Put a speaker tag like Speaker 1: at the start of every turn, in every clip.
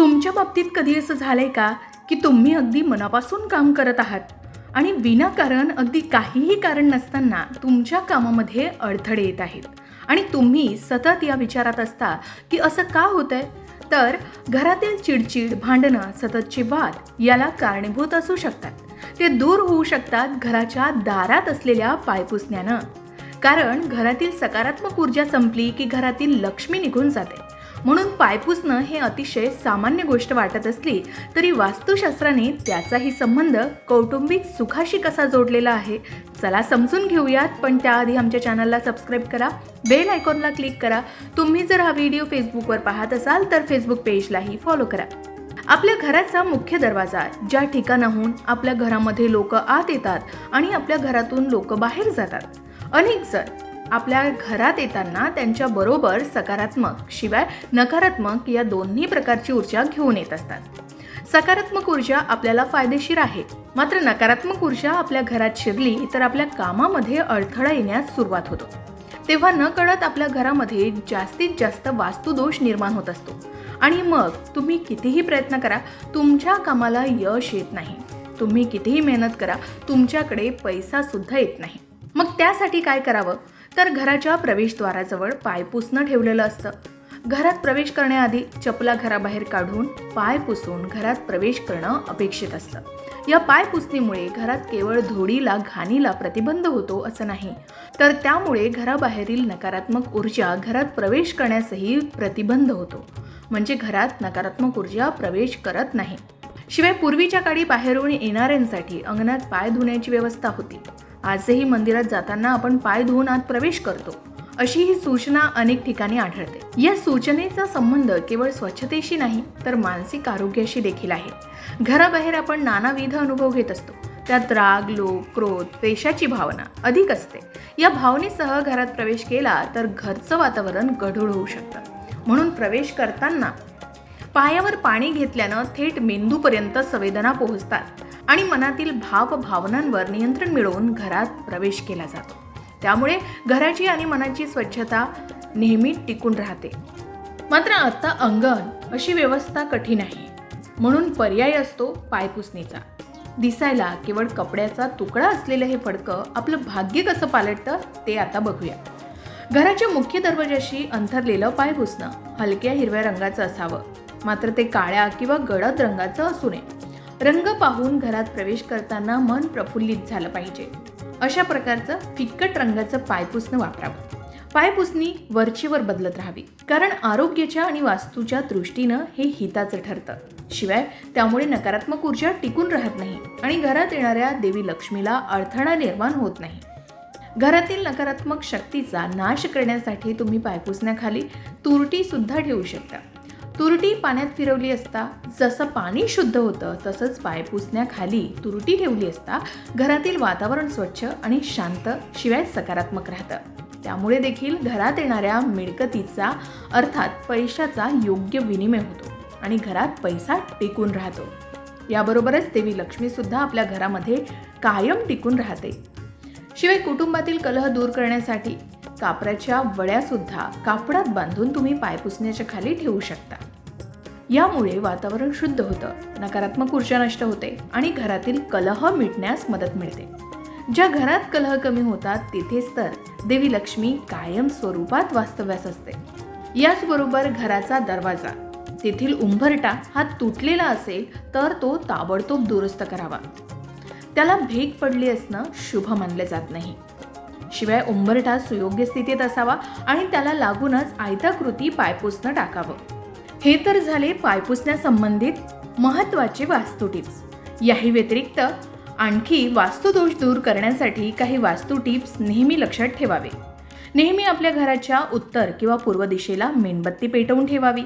Speaker 1: तुमच्या बाबतीत कधी असं झालंय का की तुम्ही अगदी मनापासून काम करत आहात? आणि विनाकारण अगदी काहीही कारण नसताना तुमच्या कामामध्ये अडथळे येत आहेत. आणि तुम्ही सतत या विचारात असता की असं का होतंय? तर घरातील चिडचिड भांडणं सततचे वाद याला कारणीभूत असू शकतात. ते दूर होऊ शकतात घराच्या दारात असलेल्या पायपुसण्यानं. कारण घरातील सकारात्मक ऊर्जा संपली की घरातील लक्ष्मी निघून जाते. म्हणून पाय पुसणं हे अतिशय सामान्य गोष्ट वाटत असली तरी वास्तुशास्त्राने त्याचाही संबंध कौटुंबिक सुखाशी कसा जोडलेला आहे चला समजून घेऊयात. पण त्याआधी आमच्या चॅनलला सबस्क्राईब करा बेल आयकॉनला क्लिक करा. तुम्ही जर हा व्हिडिओ फेसबुकवर पाहत असाल तर फेसबुक पेजलाही फॉलो करा. आपल्या घराचा मुख्य दरवाजा ज्या ठिकाणाहून आपल्या घरामध्ये लोक आत येतात आणि आपल्या घरातून लोक बाहेर जातात. अनेक जण आपल्या घरात येताना त्यांच्या बरोबर सकारात्मक शिवाय नकारात्मक या दोन्ही प्रकारची ऊर्जा घेऊन येत असतात. सकारात्मक ऊर्जा आपल्याला फायदेशीर आहे. मात्र नकारात्मक ऊर्जा आपल्या घरात शिरली तर आपल्या कामामध्ये अडथळा येण्यास सुरुवात होतो. तेव्हा न कळत आपल्या घरामध्ये जास्तीत जास्त वास्तुदोष निर्माण होत असतो. आणि मग तुम्ही कितीही प्रयत्न करा तुमच्या कामाला यश येत नाही. तुम्ही कितीही मेहनत करा तुमच्याकडे पैसा सुद्धा येत नाही. मग त्यासाठी काय करावं? तर घराच्या प्रवेशद्वाराजवळ पाय पुसणं ठेवलेलं असतं. घरात प्रवेश करण्याआधी चपला घराबाहेर काढून पाय पुसून घरात प्रवेश करणं अपेक्षित असतं. या पाय पुसणीमुळे घरात केवळ धुळीला घाणीला प्रतिबंध होतो असं नाही तर त्यामुळे घराबाहेरील नकारात्मक ऊर्जा घरात प्रवेश करण्यासही प्रतिबंध होतो. म्हणजे घरात नकारात्मक ऊर्जा प्रवेश करत नाही. शिवाय पूर्वीच्या काळी बाहेरून येणाऱ्यांसाठी अंगणात पाय धुण्याची व्यवस्था होती. आजही मंदिरात जाताना आपण पाय धुवून आत प्रवेश करतो. अशी ही सूचना अनेक ठिकाणी आढळते. या सूचनेचा संबंध केवळ स्वच्छतेशी नाही तर मानसिक आरोग्याशी देखील आहे. घराबाहेर आपण नानाविध अनुभव घेत असतो. त्यात राग लोभ क्रोध पेशाची भावना अधिक असते. या भावनेसह घरात प्रवेश केला तर घरचं वातावरण गढूळ होऊ शकतं. म्हणून प्रवेश करताना पायावर पाणी घेतल्यानं थेट मेंदूपर्यंत संवेदना पोहोचतात आणि मनातील भाव भावनांवर नियंत्रण मिळवून घरात प्रवेश केला जातो. त्यामुळे घराची आणि मनाची स्वच्छता नेहमी टिकून राहते. मात्र आता अंगण अशी व्यवस्था कठीण आहे. म्हणून पर्याय असतो पायपुसणीचा दिसायला केवळ कपड्याचा तुकडा असलेलं हे फडकं आपलं भाग्य कसं पालटतं ते आता बघूया. घराच्या मुख्य दरवाजाशी अंथरलेलं पाय पुसणं हलक्या हिरव्या रंगाचं असावं. मात्र ते काळ्या किंवा गडद रंगाचं असू नये. रंग पाहून घरात प्रवेश करताना मन प्रफुल्लित झालं पाहिजे. अशा प्रकारचं फिक्कट रंगाचं पायपुसणं वापरावं. पायपुसणी वरचीवर बदलत राहावी. कारण आरोग्याच्या आणि वास्तूच्या दृष्टीनं हे हिताचं ठरतं. शिवाय त्यामुळे नकारात्मक ऊर्जा टिकून राहत नाही आणि घरात येणाऱ्या देवी लक्ष्मीला अडथळा निर्माण होत नाही. घरातील नकारात्मक शक्तीचा नाश करण्यासाठी तुम्ही पायपुसण्याखाली तुरटी सुद्धा ठेवू शकता. तुरटी पाण्यात फिरवली असता जसं पाणी शुद्ध होतं तसंच पाय पुसण्याखाली तुरटी ठेवली असता घरातील वातावरण स्वच्छ आणि शांत शिवाय सकारात्मक राहतं. त्यामुळे देखील घरात येणाऱ्या मिळकतीचा अर्थात पैशाचा योग्य विनिमय होतो आणि घरात पैसा टिकून राहतो. याबरोबरच देवी लक्ष्मीसुद्धा आपल्या घरामध्ये कायम टिकून राहते. शिवाय कुटुंबातील कलह दूर करण्यासाठी कापराच्या वड्यासुद्धा कापडात बांधून तुम्ही पाय पुसण्याच्या खाली ठेवू शकता. यामुळे वातावरण शुद्ध होतं नकारात्मक ऊर्जा नष्ट होते आणि घरातील कलह मिटण्यास मदत मिळते. ज्या घरात कलह कमी होतात तिथेच तर देवी लक्ष्मी कायम स्वरूपात वास्तव्यास असते. याचबरोबर घराचा दरवाजा तेथील उंबरटा हा तुटलेला असेल तर तो ताबडतोब दुरुस्त करावा. त्याला भेग पडली असणं शुभ मानले जात नाही. शिवाय उंबरठा सुयोग्य स्थितीत असावा आणि त्याला लागूनच आयताकृती पायपुसणं टाकावं. हे तर झाले पायपुसण्यासंबंधित महत्त्वाचे वास्तू टिप्स. याही व्यतिरिक्त आणखी वास्तुदोष दूर करण्यासाठी काही वास्तू टिप्स नेहमी लक्षात ठेवावे. नेहमी आपल्या घराच्या उत्तर किंवा पूर्व दिशेला मेणबत्ती पेटवून ठेवावी.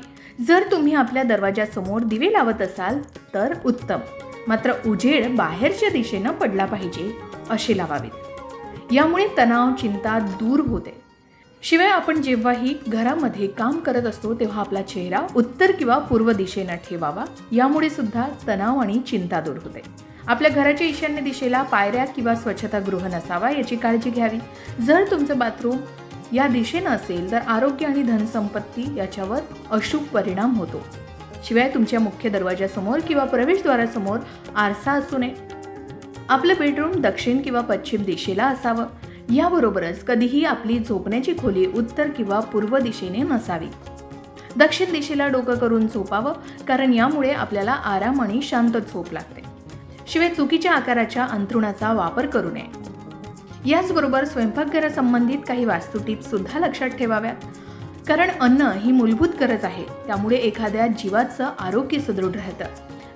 Speaker 1: जर तुम्ही आपल्या दरवाजासमोर दिवे लावत असाल तर उत्तम. मात्र उजेड बाहेरच्या दिशेनं पडला पाहिजे असे लावावेत. यामुळे तणाव चिंता दूर होते. शिवाय आपण जेव्हाही घरामध्ये काम करत असतो तेव्हा आपला चेहरा उत्तर किंवा पूर्व दिशेनं ठेवावा. यामुळे सुद्धा तणाव आणि चिंता दूर होते. आपल्या घराच्या ईशान्य दिशेला पायऱ्या किंवा स्वच्छतागृह नसावा याची काळजी घ्यावी. जर तुमचं बाथरूम या दिशेनं असेल तर आरोग्य आणि धनसंपत्ती याच्यावर अशुभ परिणाम होतो. शिवाय तुमच्या मुख्य दरवाजासमोर किंवा प्रवेशद्वारासमोर आरसा असू नये. आपलं बेडरूम दक्षिण किंवा पश्चिम दिशेला असावं. याबरोबरच कधीही आपली झोपण्याची खोली उत्तर किंवा पूर्व दिशेने नसावी. दक्षिण दिशेला डोकं करून झोपावं कारण यामुळे आपल्याला आराम आणि शांत झोप लागते. शिवाय चुकीच्या आकाराच्या अंथरुणाचा वापर करू नये. याचबरोबर स्वयंपाकघरासंबंधित काही वास्तू सुद्धा लक्षात ठेवाव्यात. कारण अन्न ही मूलभूत गरज आहे त्यामुळे एखाद्या जीवाचं आरोग्य सुदृढ राहतं.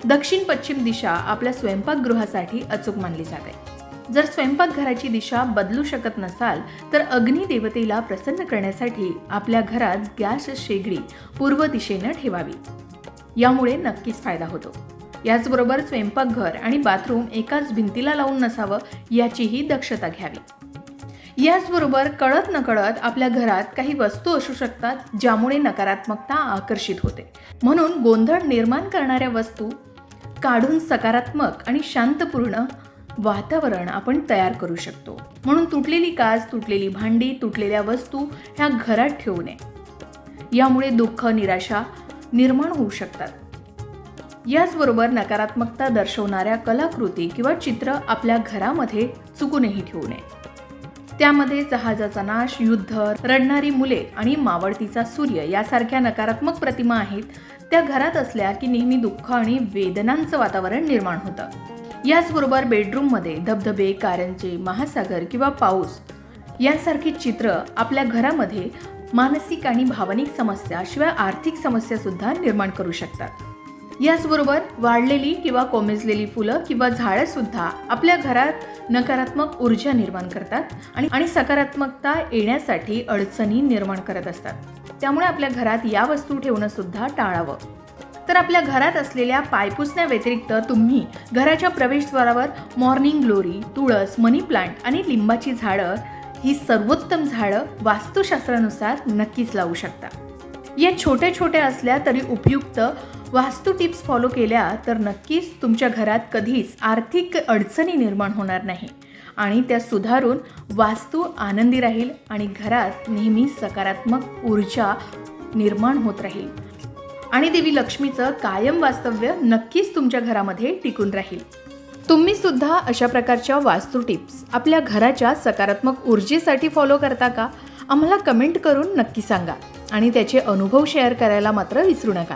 Speaker 1: दक्षिण पश्चिम दिशा आपल्या स्वयंपाकगृहासाठी अचूक मानली जाते. जर स्वयंपाकघराची दिशा बदलू शकत नसाल तर अग्निदेवतेला प्रसन्न करण्यासाठी आपल्या घरात गॅस शेगडी पूर्व दिशेनं ठेवावी. यामुळे नक्कीच फायदा होतो. याचबरोबर स्वयंपाकघर आणि बाथरूम एकाच भिंतीला लावून नसावं याचीही दक्षता घ्यावी. याचबरोबर कळत नकळत आपल्या घरात काही वस्तू असू शकतात ज्यामुळे नकारात्मकता आकर्षित होते. म्हणून गोंधळ निर्माण करणाऱ्या वस्तू काढून सकारात्मक आणि शांतपूर्ण वातावरण आपण तयार करू शकतो. म्हणून तुटलेली काच तुटलेली भांडी तुटलेल्या वस्तू ह्या घरात ठेवू नये. यामुळे दुःख निराशा निर्माण होऊ शकतात. याचबरोबर नकारात्मकता दर्शवणाऱ्या कलाकृती किंवा चित्र आपल्या घरामध्ये चुकूनही ठेवू नये. त्यामध्ये जहाजाचा नाश युद्ध रडणारी मुले आणि मावळतीचा सूर्य यासारख्या नकारात्मक प्रतिमा आहेत त्या घरात असल्या की नेहमी दुःख आणि वेदनांचं वातावरण निर्माण होतं. याचबरोबर बेडरूममध्ये धबधबे कारंजे महासागर किंवा पाऊस यांसारखी चित्र आपल्या घरामध्ये मानसिक आणि भावनिक समस्या शिवाय आर्थिक समस्यासुद्धा निर्माण करू शकतात. याचबरोबर वाढलेली किंवा कोमेजलेली फुलं किंवा झाडं सुद्धा आपल्या घरात नकारात्मक ऊर्जा निर्माण करतात आणि आणि सकारात्मकता येण्यासाठी अडचणी निर्माण करत असतात. त्यामुळे आपल्या घरात या वस्तू ठेवणं सुद्धा टाळावं. तर आपल्या घरात असलेल्या पायपुसण्या व्यतिरिक्त तुम्ही घराच्या प्रवेशद्वारावर मॉर्निंग ग्लोरी तुळस मनी प्लांट आणि लिंबाची झाडं ही सर्वोत्तम झाडं वास्तुशास्त्रानुसार नक्कीच लावू शकता. या छोट्या छोट्या असल्या तरी उपयुक्त वास्तू टिप्स फॉलो केल्या तर नक्कीच तुमच्या घरात कधीच आर्थिक अडचणी निर्माण होणार नाही. आणि त्या सुधारून वास्तू आनंदी राहील आणि घरात नेहमी सकारात्मक ऊर्जा निर्माण होत राहील. आणि देवी लक्ष्मीचं कायम वास्तव्य नक्कीच तुमच्या घरामध्ये टिकून राहील. तुम्ही सुद्धा अशा प्रकारच्या वास्तू टिप्स आपल्या घराच्या सकारात्मक ऊर्जेसाठी फॉलो करता का? आम्हाला कमेंट करून नक्की सांगा आणि त्याचे अनुभव शेअर करायला मात्र विसरू नका.